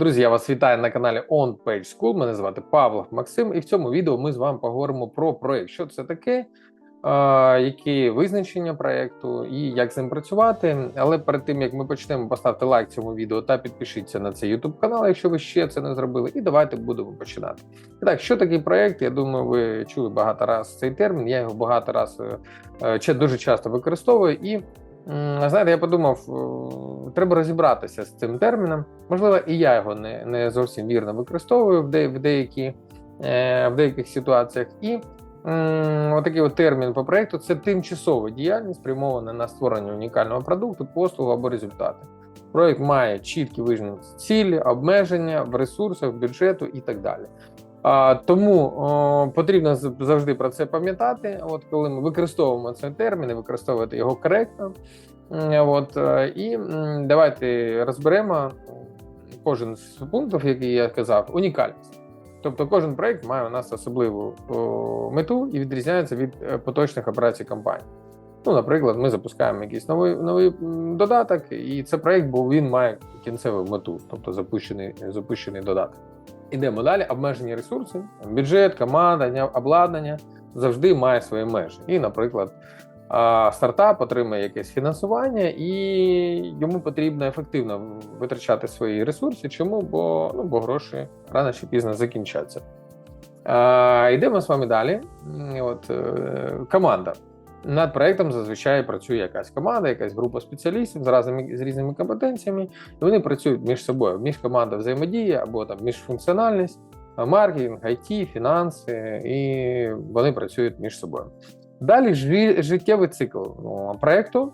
Друзі, я вас вітаю на каналі On Page School. Мене звати Павло Максим, і в цьому відео ми з вами поговоримо про проект. Що це таке, які визначення проекту і як з ним працювати. Але перед тим як ми почнемо, поставте лайк цьому відео та підпишіться на цей YouTube канал, якщо ви ще це не зробили. І давайте будемо починати. І так, що такий проект? Я думаю, ви чули багато раз цей термін. Я його багато раз е, е, дуже часто використовую і. Знаєте, я подумав, е, треба розібратися з цим терміном. Можливо, і я його не, не зовсім вірно використовую в, де, в, деякі, е, в деяких ситуаціях. І отакий от термін по проєкту це тимчасова діяльність, спрямована на створення унікального продукту, послугу або результати. Проєкт має чіткі визнані цілі, обмеження в ресурсах, бюджету і так далі. А, тому о, потрібно завжди про це пам'ятати. От коли ми використовуємо цей термін, використовувати його коректно. От е, і давайте розберемо кожен з пунктів, який я казав, унікальність. Тобто кожен проект має у нас особливу о, мету і відрізняється від е, поточних операцій компанії. Ну, наприклад, ми запускаємо якийсь новий новий додаток, і це проект, бо він має кінцеву мету, тобто запущений, запущений додаток. Ідемо далі. Обмежені ресурси, бюджет, команда, обладнання завжди має свої межі. І, наприклад, стартап отримає якесь фінансування, і йому потрібно ефективно витрачати свої ресурси. Чому? Бо, ну, бо гроші рано чи пізно закінчаться. Йдемо з вами далі. От, е, команда. Над проектом зазвичай працює якась команда, якась група спеціалістів з різними, з різними компетенціями, і вони працюють між собою, між команда взаємодії або там міжфункціональність, маркетинг, IT, фінанси, і вони працюють між собою. Далі жи- життєвий цикл ну, проекту.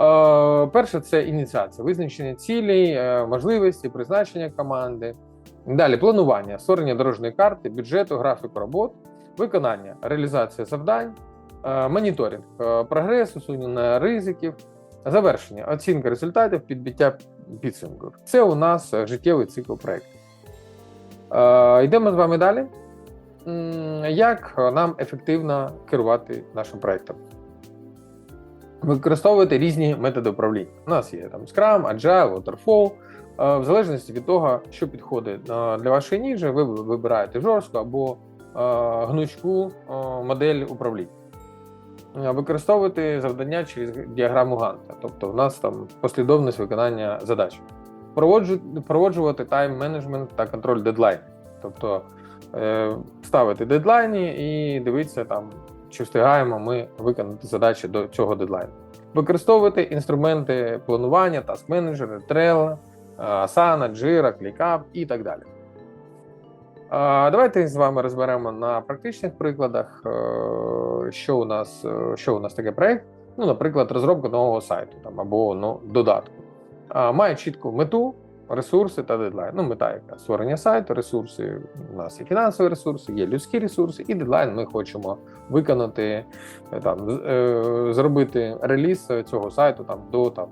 Е, перше це ініціація, визначення цілей, е, можливості, призначення команди. Далі планування, створення дорожньої карти, бюджету, графіку робот, виконання, реалізація завдань, моніторинг е, прогресу, усунення ризиків, завершення, оцінка результатів, підбиття підсумків. Це у нас е, життєвий цикл проекту. Е, Йдемо з вами далі. Як нам ефективно керувати нашим проектом? Використовувати різні методи управління. У нас є там Scrum, Agile, Waterfall. Е, В залежності від того, що підходить е, для вашої ніжі, ви вибираєте жорстку або е, гнучку е, модель управління. Е, Використовувати завдання через діаграму Ганта, тобто в нас там послідовність виконання задач. Проводжу- Проводжувати тайм-менеджмент та контроль дедлайн. Тобто е, ставити дедлайни і дивитися там, чи встигаємо ми виконати задачі до цього дедлайну. Використовувати інструменти планування, task менеджери, Trello, е, Asana, Jira, ClickUp і так далі. Давайте з вами розберемо на практичних прикладах, е, що у нас, е, що у нас таке проект. Ну, наприклад, розробка нового сайту там, або ну, додатку. Має чітку мету, ресурси та дедлайн. Ну, мета яка створення сайту, ресурси. У нас є фінансові ресурси, є людські ресурси, і дедлайн ми хочемо виконати е, там, зробити реліз цього сайту там до там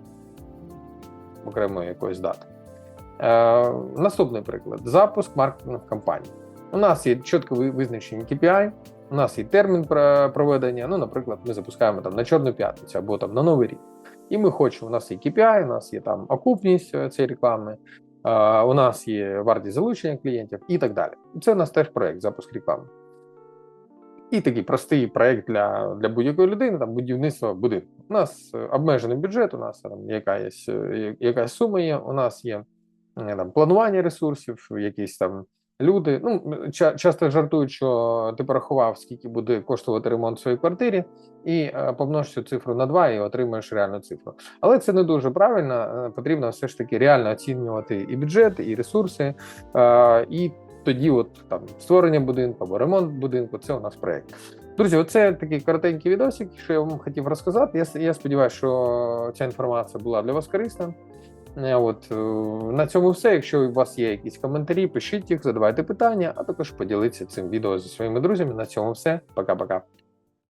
окремої якоїсь дати. Е, наступний приклад: запуск маркетингових кампаній. У нас є чітко ви- визначені KPI, у нас є термін проведення. Ну, наприклад, ми запускаємо там на Чорну п'ятницю або там на Новий рік. І ми хочемо, у нас є KPI, у нас є там окупність е, цієї реклами, е, у нас є вартість залучення клієнтів і так далі. Це у нас теж проект запуск реклами. І такий простий проект для, для будь-якої людини, там будівництво будинку. У нас обмежений бюджет, у нас там якась, якась сума є, у нас є там, планування ресурсів, якісь там люди. Ну, ча- часто жартують, що ти порахував, скільки буде коштувати ремонт в своїй квартирі, і е, помнож цю цифру на 2 і отримаєш реальну цифру. Але це не дуже правильно. е, Потрібно все ж таки реально оцінювати і бюджет, і ресурси. е, І тоді, от там створення будинку або ремонт будинку, це у нас проект. Друзі, оце такий коротенький відосик, що я вам хотів розказати. Я, я сподіваюся, що ця інформація була для вас корисна. Е, От е, на цьому все. Якщо у вас є якісь коментарі, пишіть їх, задавайте питання, а також поділіться цим відео зі своїми друзями. На цьому все. Пока-пока.